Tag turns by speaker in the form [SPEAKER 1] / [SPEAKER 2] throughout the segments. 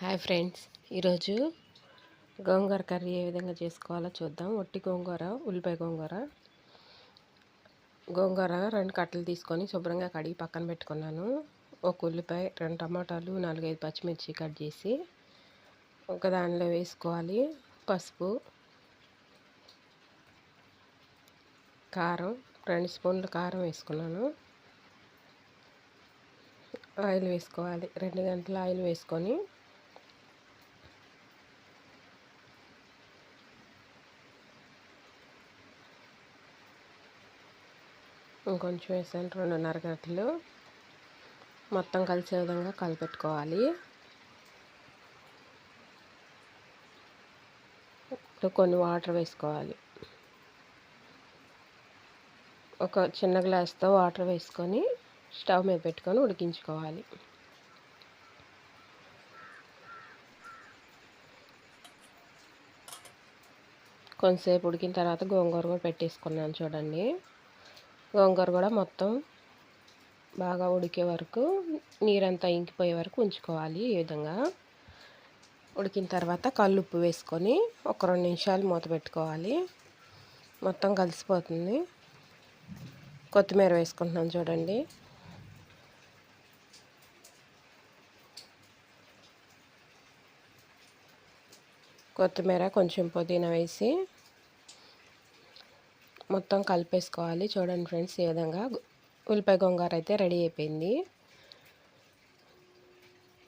[SPEAKER 1] Hi friends. ఈరోజు గోంగూర curry ఏ విధంగా చేసుకోవాలో చూద్దాం. ఒట్టి గోంగూర ఉల్లిపాయ గోంగూర. గోంగూర రెండు కట్టలు తీసుకొని శుభ్రంగా కడిగి పక్కన పెట్టుకున్నాను. ఒక ఉల్లిపాయ రెండు టమాటాలు నాలుగైదు పచ్చిమిర్చి కట్ చేసి ఒక దానిలో వేసుకోవాలి. పసుపు కారం రెండు స్పూన్లు కారం వేసుకున్నాను. ఆయిల్ వేసుకోవాలి. రెండు గంటల ఆయిల్ వేసుకొని ఇంకొంచెం వేసాను రెండున్నర గంటలు. మొత్తం కలిసే విధంగా కలిపెట్టుకోవాలి. ఇప్పుడు కొన్ని వాటర్ వేసుకోవాలి. ఒక చిన్న గ్లాస్తో వాటర్ వేసుకొని స్టవ్ మీద పెట్టుకొని ఉడికించుకోవాలి. కొంతసేపు ఉడికిన తర్వాత గోంగూర కూడా పెట్టేసుకున్నాను చూడండి. గోంగూర కూడా మొత్తం బాగా ఉడికే వరకు నీరంతా ఇంకిపోయే వరకు ఉంచుకోవాలి ఈ విధంగా. ఉడికిన తర్వాత కళ్ళు ఉప్పు వేసుకొని ఒక రెండు నిమిషాలు మూత పెట్టుకోవాలి. మొత్తం కలిసిపోతుంది. కొత్తిమీర వేసుకుంటున్నాను చూడండి. కొత్తిమీర కొంచెం పుదీనా వేసి మొత్తం కలిపేసుకోవాలి. చూడండి ఫ్రెండ్స్ ఈ విధంగా ఉల్లిపాయ గోంగూర అయితే రెడీ అయిపోయింది.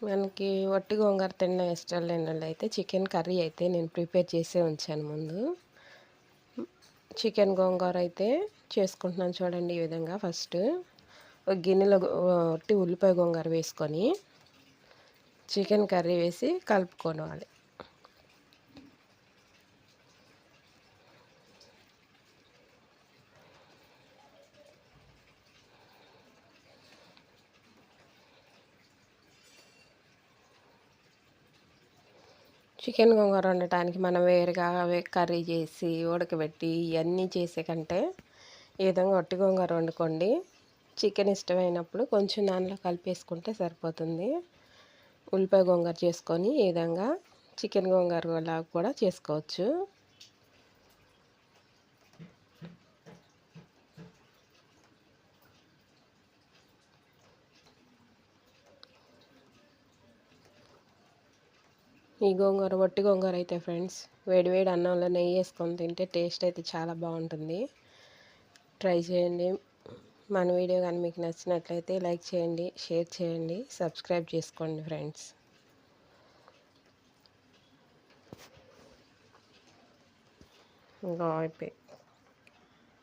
[SPEAKER 1] మనకి వట్టి గోంగూర తిన్న ఇష్టం లేని వాళ్ళు అయితే చికెన్ కర్రీ అయితే నేను ప్రిపేర్ చేసే ఉంచాను ముందు. చికెన్ గోంగూర అయితే చేసుకుంటున్నాను చూడండి ఈ విధంగా. ఫస్ట్ ఒక గిన్నెలో వట్టి ఉల్లిపాయ గోంగూర వేసుకొని చికెన్ కర్రీ వేసి కలుపుకోవాలి. చికెన్ గోంగూర వండటానికి మనం వేరుగా కర్రీ చేసి ఉడకబెట్టి ఇవన్నీ చేసే కంటే ఈ విధంగా ఒట్టి గోంగూర వండుకోండి. చికెన్ ఇష్టమైనప్పుడు కొంచెం దానిలో కలిపేసుకుంటే సరిపోతుంది. ఉల్లిపాయ గోంగూర చేసుకొని ఈ విధంగా చికెన్ గోంగూర లాగా కూడా చేసుకోవచ్చు. ఈ గోంగూర వట్టి గోంగూర అయితే ఫ్రెండ్స్ వేడివేడి అన్నంలో నెయ్యి వేసుకొని తింటే టేస్ట్ అయితే చాలా బాగుంటుంది. ట్రై చేయండి. మన వీడియో కానీ మీకు నచ్చినట్లయితే లైక్ చేయండి షేర్ చేయండి సబ్స్క్రైబ్ చేసుకోండి ఫ్రెండ్స్. ఇంకా అయిపోయి